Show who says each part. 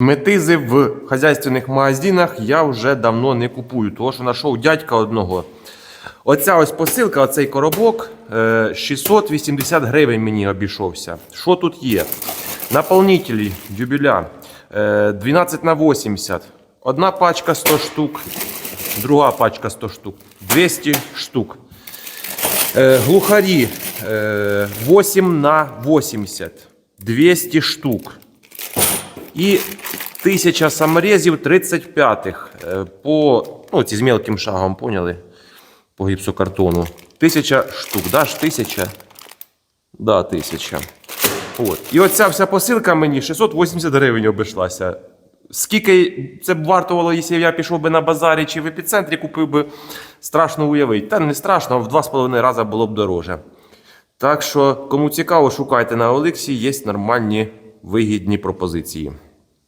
Speaker 1: Метизи в хазяйственних магазинах я вже давно не купую, тому що знайшов дядька одного. Оця ось посилка, оцей коробок е, 680 гривень мені обійшовся. Що тут є? Наповнителі дюбеля е, 12 на 80. Одна пачка 100 штук, друга пачка 100 штук, 200 штук. Е, глухарі е, 8 на 80, 200 штук. І 1000 саморезів 35-х. е, По, ну, ці з мелким шагом, поняли? По гіпсокартону. 1000 штук, да ж 1000? Да, 1000. От. І оця вся посилка мені 680 гривень обійшлася. Скільки це б вартувало, якщо я пішов би на базарі чи в епіцентрі купив би, страшно уявити. Та не страшно, в 2,5 рази було б дороже. Так що, кому цікаво, шукайте на Олексі, є нормальні вигідні пропозиції.